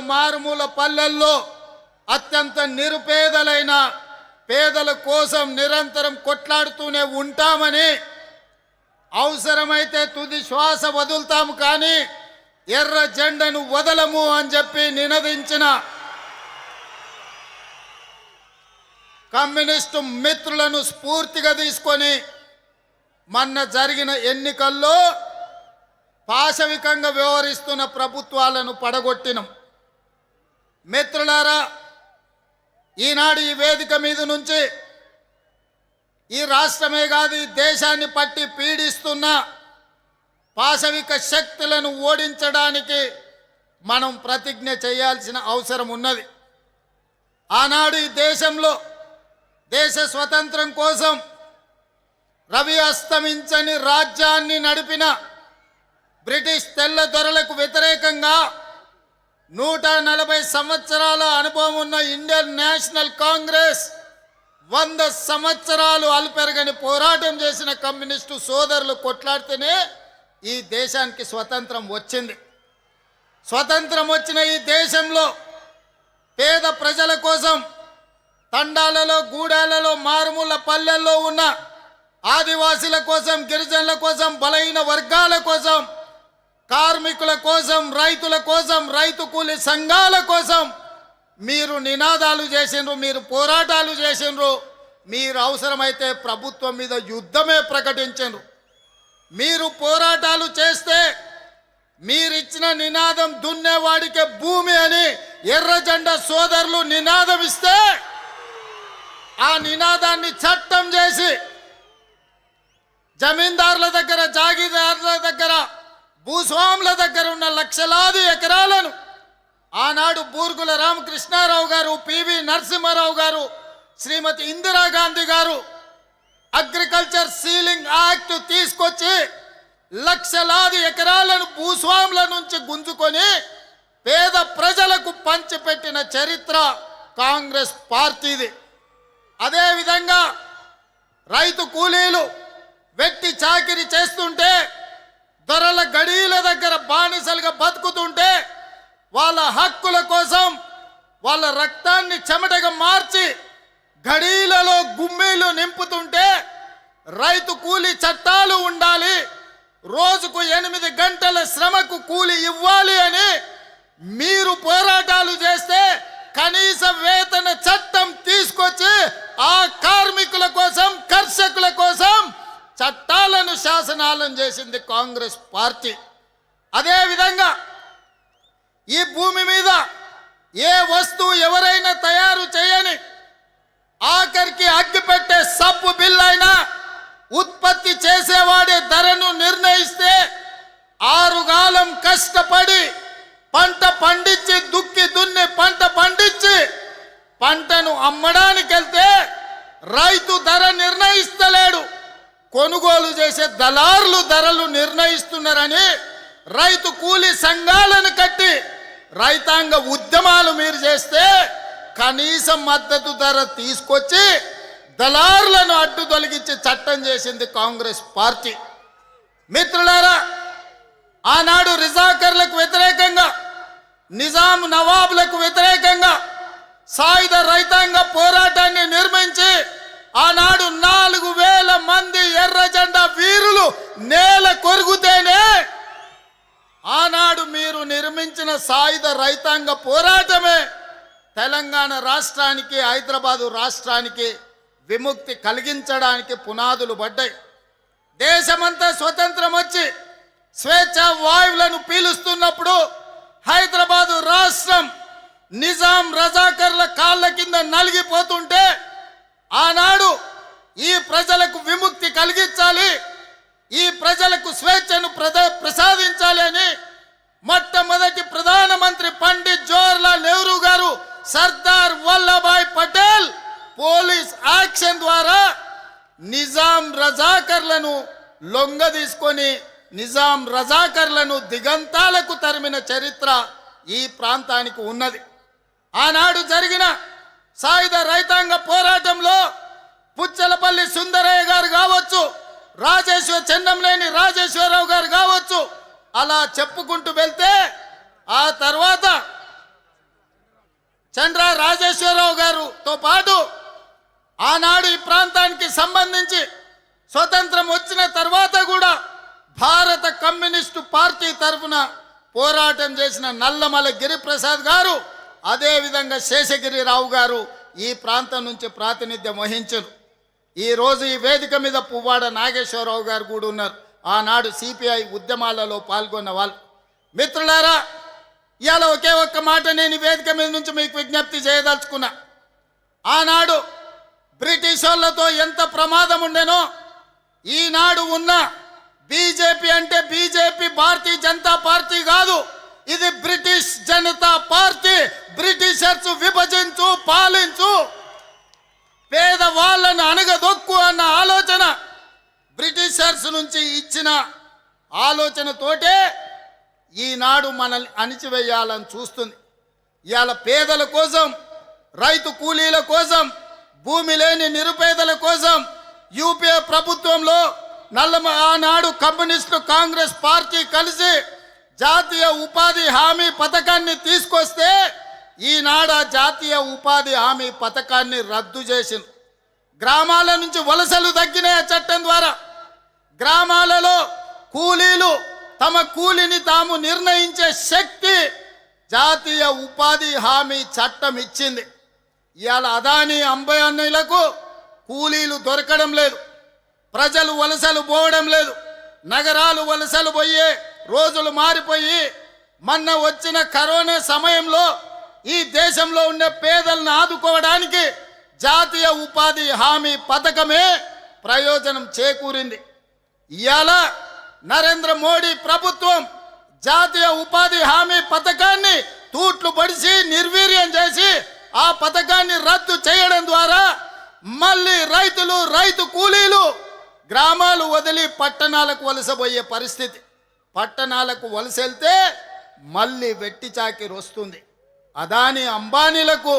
మారుమూల పల్లెల్లో అత్యంత నిరుపేదలైన పేదల కోసం నిరంతరం కొట్లాడుతూనే ఉంటామని అవసరమైతే తుది శ్వాస వదులుతాము కానీ ఎర్ర జెండను వదలము అని చెప్పి నినదించిన కమ్యూనిస్టు మిత్రులను స్ఫూర్తిగా తీసుకొని మొన్న జరిగిన ఎన్నికల్లో పాశవికంగా వ్యవహరిస్తున్న ప్రభుత్వాలను పడగొట్టినాం. మిత్రులారా ఈనాడు ఈ వేదిక మీద నుంచి ఈ రాష్ట్రమే కాదు ఈ దేశాన్ని పట్టి పీడిస్తున్న పాశవిక శక్తులను ఓడించడానికి మనం ప్రతిజ్ఞ చేయాల్సిన అవసరం ఉన్నది. ఆనాడు ఈ దేశంలో దేశ స్వతంత్రం కోసం రవి అస్తమించని రాజ్యాన్ని నడిపిన బ్రిటిష్ తెల్ల దొరలకు వ్యతిరేకంగా నూట నలభై సంవత్సరాల అనుభవం ఉన్న ఇండియన్ నేషనల్ కాంగ్రెస్ వంద సంవత్సరాలు అల్పెరగని పోరాటం చేసిన కమ్యూనిస్టు సోదరులు కొట్లాడితేనే ఈ దేశానికి స్వతంత్రం వచ్చింది. స్వతంత్రం వచ్చిన ఈ దేశంలో పేద ప్రజల కోసం తండాలలో గూడాలలో మారుమూల పల్లెల్లో ఉన్న ఆదివాసీల కోసం గిరిజనుల కోసం బలహీన వర్గాల కోసం కార్మికుల కోసం రైతుల కోసం రైతు కూలి సంఘాల కోసం మీరు నినాదాలు చేసిండ్రు మీరు పోరాటాలు చేసిండ్రు. మీరు అవసరమైతే ప్రభుత్వం మీద యుద్ధమే ప్రకటించండ్రు. మీరు పోరాటాలు చేస్తే మీరిచ్చిన నినాదం దున్నేవాడికే భూమి అని ఎర్రజెండ సోదరులు నినాదం ఇస్తే ఆ నినాదాన్ని చట్టం చేసి జమీందారుల దగ్గర జాగీదారుల దగ్గర భూస్వాముల దగ్గర ఉన్న లక్షలాది ఎకరాలను ఆనాడు బూర్గుల రామకృష్ణారావు గారు పివి నరసింహారావు గారు శ్రీమతి ఇందిరాగాంధీ గారు అగ్రికల్చర్ సీలింగ్ యాక్ట్ తీసుకొచ్చి లక్షలాది ఎకరాలను భూస్వాముల నుంచి గుంజుకొని పేద ప్రజలకు పంచిపెట్టిన చరిత్ర కాంగ్రెస్ పార్టీది. అదేవిధంగా రైతు కూలీలు వెట్టి చాకిరి చేస్తుంటే ధరల గడీల దగ్గర బానిసలుగా బతుకుతుంటే వాళ్ళ హక్కుల కోసం వాళ్ళ రక్తాన్ని చెమటగా మార్చి గడీలలో గుమ్మీలు నింపుతుంటే రైతు కూలి చట్టాలు ఉండాలి రోజుకు ఎనిమిది గంటల శ్రమకు కూలి ఇవ్వాలి అని మీరు పోరాటాలు చేస్తే కనీస వేతన చట్టం తీసుకొచ్చి ఆ కార్మికుల కోసం కర్షకుల కోసం చట్టాలను శాసనాలను చేసింది కాంగ్రెస్ పార్టీ. అదేవిధంగా ఈ భూమి మీద ఏ వస్తువు ఎవరైనా తయారు చేయని ఆఖరికి అగ్గి పెట్టే సబ్బు బిల్ అయినా ఉత్పత్తి చేసేవాడే ధరను నిర్ణయిస్తే ఆరుగాలం కష్టపడి పంట పండించి దుక్కి దున్ని పంట పండించి పంటను అమ్మడానికి వెళ్తే రైతు ధర నిర్ణయిస్తే కొనుగోలు చేసే దళారులు ధరలు నిర్ణయిస్తున్నారని రైతు కూలి సంఘాలను కట్టి రైతాంగ ఉద్యమాలు మీరు చేస్తే కనీస మద్దతు ధర తీసుకొచ్చి దళారులను అడ్డు తొలగించి చట్టం చేసింది కాంగ్రెస్ పార్టీ. మిత్రులారా ఆనాడు రిజాకర్లకు వ్యతిరేకంగా నిజాం నవాబులకు వ్యతిరేకంగా సాయుధ రైతాంగ పోరాటాన్ని నిర్మించి ఆనాడు నాలుగు వేల మంది ఎర్ర జెండా వీరులు నేల కొరుగుతేనే ఆనాడు మీరు నిర్మించిన సాయుధ రైతాంగ పోరాటమే తెలంగాణ రాష్ట్రానికి హైదరాబాదు రాష్ట్రానికి విముక్తి కలిగించడానికి పునాదులు పడ్డాయి. దేశమంతా స్వతంత్రం వచ్చి స్వేచ్ఛ వాయువులను పీలుస్తున్నప్పుడు హైదరాబాదు రాష్ట్రం నిజాం రజాకర్ల కాళ్ళ కింద నలిగిపోతుంటే ఆనాడు ఈ ప్రజలకు విముక్తి కలిగించాలి ఈ ప్రజలకు స్వేచ్ఛను ప్రద ప్రసాదించాలి అని మొట్టమొదటి ప్రధానమంత్రి పండిత్ జవహర్లాల్ నెహ్రూ గారు సర్దార్ వల్లభాయ్ పటేల్ పోలీస్ యాక్షన్ ద్వారా నిజాం రజాకర్లను లొంగ తీసుకొని నిజాం రజాకర్లను దిగంతాలకు తరిమిన చరిత్ర ఈ ప్రాంతానికి ఉన్నది. ఆనాడు జరిగిన సాయుధ రైతాంగ పోరాటంలో పుచ్చలపల్లి సుందరయ్య గారు కావచ్చు రాజేశ్వర చెన్నంలేని రాజేశ్వరరావు గారు కావచ్చు అలా చెప్పుకుంటూ వెళ్తే ఆ తర్వాత గారుతో పాటు ఆనాడు ఈ ప్రాంతానికి సంబంధించి స్వతంత్రం వచ్చిన తర్వాత కూడా భారత కమ్యూనిస్టు పార్టీ తరఫున పోరాటం చేసిన నల్లమల గిరిప్రసాద్ గారు అదేవిధంగా శేషగిరిరావు గారు ఈ ప్రాంతం నుంచి ప్రాతినిధ్యం వహించరు. ఈరోజు ఈ వేదిక మీద పువ్వాడ నాగేశ్వరరావు గారు కూడా ఉన్నారు. ఆనాడు సిపిఐ ఉద్యమాలలో పాల్గొన్న వాళ్ళు. మిత్రులారా ఇవాళ ఒకే ఒక్క మాట నేను వేదిక మీద నుంచి మీకు విజ్ఞప్తి చేయదలుచుకున్నా. ఆనాడు బ్రిటిష్ వాళ్ళతో ఎంత ప్రమాదం ఉండేనో ఈనాడు ఉన్న బీజేపీ అంటే బీజేపీ భారతీయ జనతా పార్టీ కాదు. ఇది బ్రిటిష్ జనతా పార్టీ బ్రిటిషర్స్ విభజించు పాలించు. పేదవాళ్ళను అణగదొక్కు అన్న ఆలోచన బ్రిటిషర్స్ నుంచి ఇచ్చిన ఆలోచనతోటే ఈనాడు మనల్ని అణిచివేయాలని చూస్తుంది. ఇవాళ పేదల కోసం రైతు కూలీల కోసం భూమి లేని నిరుపేదల కోసం యూపీఏ ప్రభుత్వంలో నల్లమ ఆనాడు కమ్యూనిస్టు కాంగ్రెస్ పార్టీ కలిసి జాతీయ ఉపాధి హామీ పథకాన్ని తీసుకొస్తే ఈనాడ జాతీయ ఉపాధి హామీ పథకాన్ని రద్దు చేసింది గ్రామాల నుంచి వలసలు తగ్గినాయి చట్టం ద్వారా గ్రామాలలో కూలీలు తమ కూలిని తాము నిర్ణయించే శక్తి జాతీయ ఉపాధి హామీ చట్టం ఇచ్చింది. ఇవాళ అదాని అంబానీలకు కూలీలు దొరకడం లేదు. ప్రజలు వలసలు పోవడం లేదు. నగరాలు వలసలు పోయే రోజులు మారిపోయి మొన్న వచ్చిన కరోనా సమయంలో ఈ దేశంలో ఉండే పేదలను ఆదుకోవడానికి జాతీయ ఉపాధి హామీ పథకమే ప్రయోజనం చేకూరింది. ఇవాళ నరేంద్ర మోడీ ప్రభుత్వం జాతీయ ఉపాధి హామీ పథకాన్ని తూట్లు పడిసి నిర్వీర్యం చేసి ఆ పథకాన్ని రద్దు చేయడం ద్వారా మళ్ళీ రైతులు రైతు కూలీలు గ్రామాలు వదిలి పట్టణాలకు వలసపోయే పరిస్థితి. పట్టణాలకు వలస వెళ్తే మళ్ళీ వెట్టి చాకిరి వస్తుంది. అదాని అంబానీలకు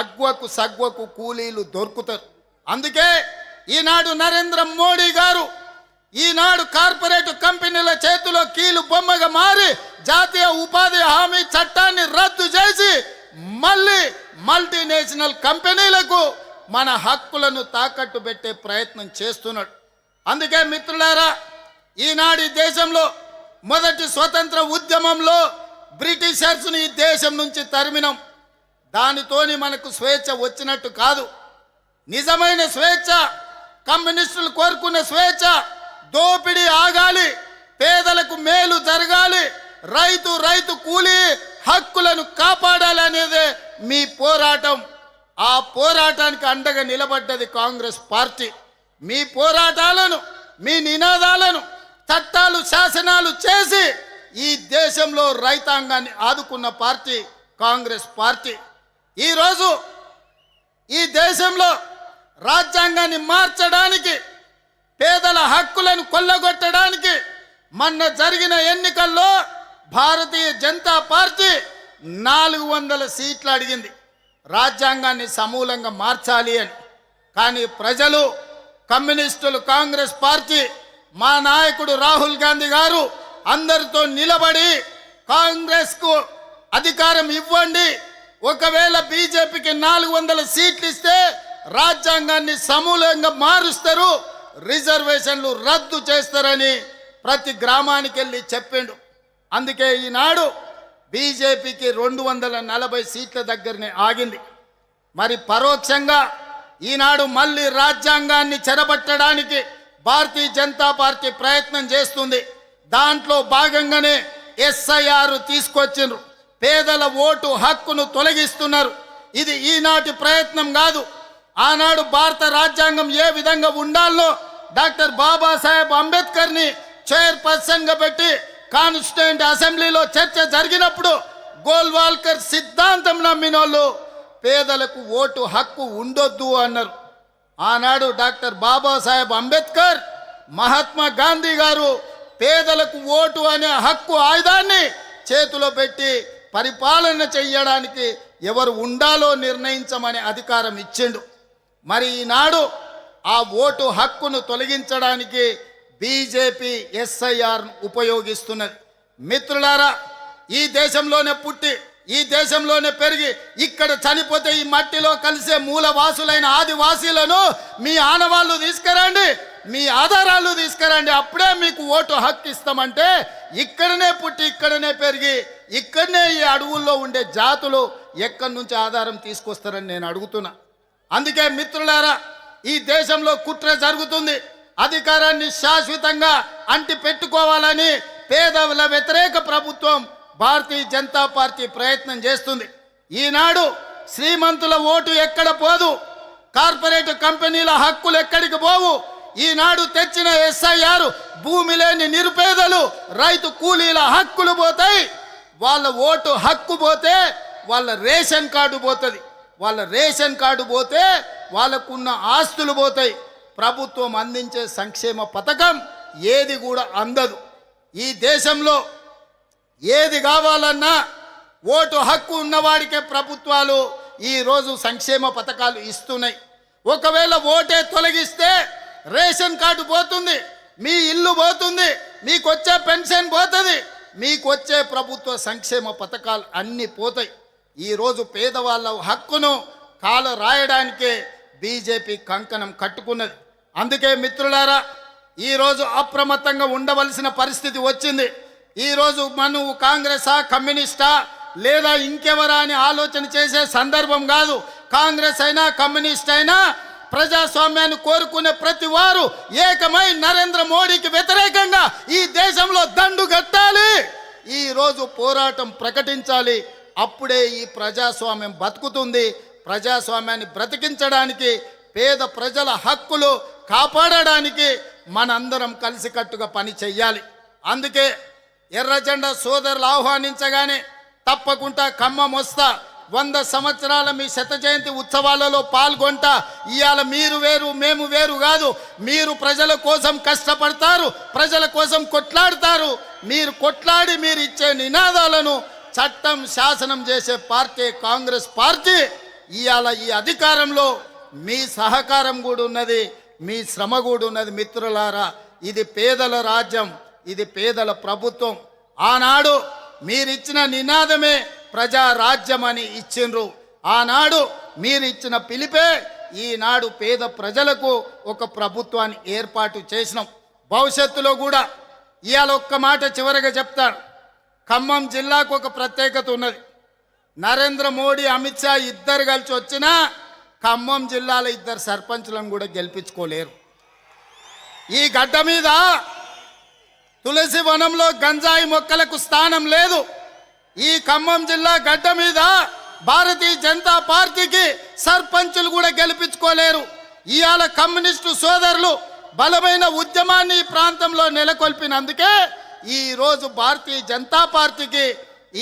అగ్వకు సగ్వకు కూలీలు దొరుకుతారు. అందుకే ఈనాడు నరేంద్ర మోడీ గారు ఈనాడు కార్పొరేట్ కంపెనీల చేతిలో కీలు బొమ్మగా మారి జాతీయ ఉపాధి హామీ చట్టాన్ని రద్దు చేసి మళ్ళీ మల్టీనేషనల్ కంపెనీలకు మన హక్కులను తాకట్టు పెట్టే ప్రయత్నం చేస్తున్నాడు. అందుకే మిత్రులారా ఈనాడు దేశంలో మొదటి స్వతంత్ర ఉద్యమంలో బ్రిటిషర్స్ని ఈ దేశం నుంచి తరిమినాం. దానితోని మనకు స్వేచ్ఛ వచ్చినట్టు కాదు. నిజమైన స్వేచ్ఛ కమ్యూనిస్టులు కోరుకున్న స్వేచ్ఛ దోపిడీ ఆగాలి పేదలకు మేలు జరగాలి రైతు రైతు కూలి హక్కులను కాపాడాలి అనేదే మీ పోరాటం. ఆ పోరాటానికి అండగా నిలబడ్డది కాంగ్రెస్ పార్టీ. మీ పోరాటాలను మీ నినాదాలను చట్టాలు శాసనాలు చేసి ఈ దేశంలో రైతాంగాన్ని ఆదుకున్న పార్టీ కాంగ్రెస్ పార్టీ. ఈరోజు ఈ దేశంలో రాజ్యాంగాన్ని మార్చడానికి పేదల హక్కులను కొల్లగొట్టడానికి మొన్న జరిగిన ఎన్నికల్లో భారతీయ జనతా పార్టీ నాలుగు వందల సీట్లు అడిగింది. రాజ్యాంగాన్ని సమూలంగా మార్చాలి అని. కానీ ప్రజలు కమ్యూనిస్టులు కాంగ్రెస్ పార్టీ మా నాయకుడు రాహుల్ గాంధీ గారు అందరితో నిలబడి కాంగ్రెస్కు అధికారం ఇవ్వండి. ఒకవేళ బీజేపీకి నాలుగు వందల సీట్లు ఇస్తే రాజ్యాంగాన్ని సమూలంగా మారుస్తారు. రిజర్వేషన్లు రద్దు చేస్తారని ప్రతి గ్రామానికి వెళ్ళి చెప్పిండు. అందుకే ఈనాడు బీజేపీకి రెండు వందల నలభై సీట్ల దగ్గరనే ఆగింది. మరి పరోక్షంగా ఈనాడు మళ్ళీ రాజ్యాంగాన్ని చెరబట్టడానికి భారతీయ జనతా పార్టీ ప్రయత్నం చేస్తుంది. దాంట్లో భాగంగానే ఎస్ఐఆర్ తీసుకొచ్చిండ్రు. పేదల ఓటు హక్కును తొలగిస్తున్నారు. ఇది ఈనాటి ప్రయత్నం కాదు. ఆనాడు భారత రాజ్యాంగం ఏ విధంగా ఉండాలో డాక్టర్ బాబాసాహెబ్ అంబేద్కర్ని చైర్పర్సన్గా పెట్టి కాన్స్టిట్యూంట్ అసెంబ్లీలో చర్చ జరిగినప్పుడు గోల్వాల్కర్ సిద్ధాంతం నమ్మిన వాళ్ళు పేదలకు ఓటు హక్కు ఉండొద్దు అన్నారు. ఆనాడు డాక్టర్ బాబాసాహెబ్ అంబేద్కర్ మహాత్మా గాంధీ గారు పేదలకు ఓటు అనే హక్కు ఆయుధాన్ని చేతిలో పెట్టి పరిపాలన చెయ్యడానికి ఎవరు ఉండాలో నిర్ణయించమని అధికారం ఇచ్చిండు. మరి ఈనాడు ఆ ఓటు హక్కును తొలగించడానికి బీజేపీ ఎస్ఐఆర్ ఉపయోగిస్తున్నది. మిత్రులారా ఈ దేశంలోనే పుట్టి ఈ దేశంలోనే పెరిగి ఇక్కడ చనిపోతే ఈ మట్టిలో కలిసే మూలవాసులైన ఆదివాసీలను మీ ఆనవాళ్ళు తీసుకురండి మీ ఆధారాలు తీసుకురండి. అప్పుడే మీకు ఓటు హక్కు ఇస్తామంటే ఇక్కడనే పుట్టి ఇక్కడనే పెరిగి ఇక్కడనే ఈ అడవుల్లో ఉండే జాతులు ఎక్కడి నుంచి ఆధారం తీసుకొస్తారని నేను అడుగుతున్నా. అందుకే మిత్రులారా ఈ దేశంలో కుట్ర జరుగుతుంది. అధికారాన్ని శాశ్వతంగా అంటి పెట్టుకోవాలని పేదల వ్యతిరేక ప్రభుత్వం భారతీయ జనతా పార్టీ ప్రయత్నం చేస్తుంది. ఈనాడు శ్రీమంతుల ఓటు ఎక్కడ పోదు? కార్పొరేట్ కంపెనీల హక్కులు ఎక్కడికి పోవు? ఈనాడు తెచ్చిన ఎస్ఐఆర్ భూమి లేని నిరుపేదలు రైతు కూలీల హక్కులు పోతాయి. వాళ్ళ ఓటు హక్కు పోతే వాళ్ళ రేషన్ కార్డు పోతుంది. వాళ్ళ రేషన్ కార్డు పోతే వాళ్ళకున్న ఆస్తులు పోతాయి. ప్రభుత్వం అందించే సంక్షేమ పథకం ఏది కూడా అందదు. ఈ దేశంలో ఏది కావాలన్నా ఓటు హక్కు ఉన్నవాడికే ప్రభుత్వాలు ఈరోజు సంక్షేమ పథకాలు ఇస్తున్నాయి. ఒకవేళ ఓటే తొలగిస్తే రేషన్ కార్డు పోతుంది మీ ఇల్లు పోతుంది మీకు వచ్చే పెన్షన్ పోతుంది మీకు వచ్చే ప్రభుత్వ సంక్షేమ పథకాలు అన్నీ పోతాయి. ఈరోజు పేదవాళ్ళ హక్కును కాలు రాయడానికే బీజేపీ కంకణం కట్టుకున్నది. అందుకే మిత్రులారా ఈరోజు అప్రమత్తంగా ఉండవలసిన పరిస్థితి వచ్చింది. ఈరోజు మనం కాంగ్రెసా కమ్యూనిస్టా లేదా ఇంకెవరా అని ఆలోచన చేసే సందర్భం కాదు. కాంగ్రెస్ అయినా కమ్యూనిస్ట్ అయినా ప్రజాస్వామ్యాన్ని కోరుకునే ప్రతి వారు ఏకమై నరేంద్ర మోడీకి వ్యతిరేకంగా ఈ దేశంలో దండు కట్టాలి. ఈరోజు పోరాటం ప్రకటించాలి. అప్పుడే ఈ ప్రజాస్వామ్యం బతుకుతుంది. ప్రజాస్వామ్యాన్ని బ్రతికించడానికి పేద ప్రజల హక్కులు కాపాడడానికి మనందరం కలిసికట్టుగా పని చెయ్యాలి. అందుకే ఎర్రజెండ సోదరులు ఆహ్వానించగానే తప్పకుండా ఖమ్మం వస్తా. వంద సంవత్సరాల మీ శత జయంతి ఉత్సవాలలో పాల్గొంటా. ఇవాళ మీరు వేరు మేము వేరు కాదు. మీరు ప్రజల కోసం కష్టపడతారు ప్రజల కోసం కొట్లాడతారు. మీరు కొట్లాడి మీరు ఇచ్చే నినాదాలను చట్టం శాసనం చేసే పార్టీ కాంగ్రెస్ పార్టీ ఇవాళ ఈ అధికారంలో మీ సహకారం కూడా ఉన్నది మీ శ్రమ కూడా ఉన్నది మిత్రులారా. ఇది పేదల రాజ్యం. ఇది పేదల ప్రభుత్వం. ఆనాడు మీరిచ్చిన నినాదమే ప్రజా రాజ్యం అని ఇచ్చిండ్రు. ఆనాడు మీరిచ్చిన పిలిపే ఈనాడు పేద ప్రజలకు ఒక ప్రభుత్వాన్ని ఏర్పాటు చేసినాం. భవిష్యత్తులో కూడా ఇవాళ ఒక్క మాట చివరిగా చెప్తాను ఖమ్మం జిల్లాకు ఒక ప్రత్యేకత ఉన్నది. నరేంద్ర మోడీ అమిత్ షా ఇద్దరు కలిసి వచ్చినా ఖమ్మం జిల్లాలో ఇద్దరు సర్పంచులను కూడా గెలిపించుకోలేరు. ఈ గడ్డ మీద తులసి వనంలో గంజాయి మొక్కలకు స్థానం లేదు. ఈ ఖమ్మం జిల్లా గడ్డ మీద భారతీయ జనతా పార్టీకి సర్పంచులు కూడా గెలిపించుకోలేరు. ఇవాళ కమ్యూనిస్టు సోదరులు బలమైన ఉద్యమాన్ని ఈ ప్రాంతంలో నెలకొల్పినందుకే ఈరోజు భారతీయ జనతా పార్టీకి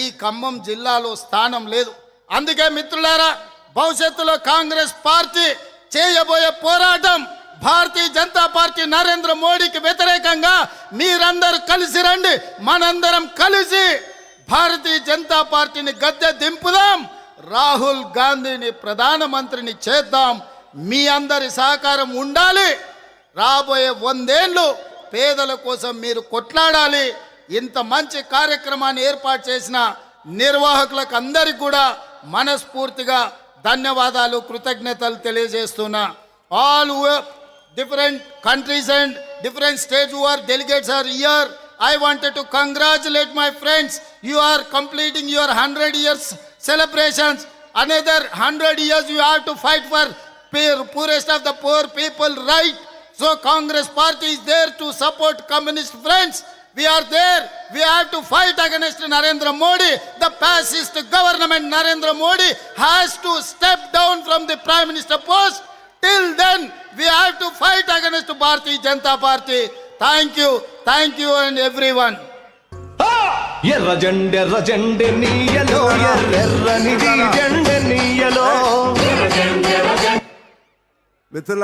ఈ ఖమ్మం జిల్లాలో స్థానం లేదు. అందుకే మిత్రులారా భవిష్యత్తులో కాంగ్రెస్ పార్టీ చేయబోయే పోరాటం భారతీయ జనతా పార్టీ నరేంద్ర మోడీకి వ్యతిరేకంగా మీరందరూ కలిసి రండి. మనందరం కలిసి భారతీయ జనతా పార్టీని గద్దె దింపుదాం. రాహుల్ గాంధీని ప్రధానమంత్రిని చేద్దాం. మీ అందరి సహకారం ఉండాలి. రాబోయే వందేళ్ళు పేదల కోసం మీరు కొట్లాడాలి. ఇంత మంచి కార్యక్రమాన్ని ఏర్పాటు చేసిన నిర్వాహకులకు అందరికి కూడా మనస్ఫూర్తిగా ధన్యవాదాలు కృతజ్ఞతలు తెలియజేస్తున్నా. All different countries and different states who are delegates are here. I wanted to congratulate my friends. You are completing your 100 years celebrations. Another 100 years you have to fight for poorest of the poor people right. So Congress party is there to support communist friends. We are there. We have to fight against Narendra Modi. The fascist government Narendra Modi has to step down from the prime minister post till then we have to fight against bharatiya janata party thank you thank you and everyone ఎర్ర జెండెర్ర జెండె నీయలో ఎర్రెర్రనిది జెండె నీయలో మిత్రుల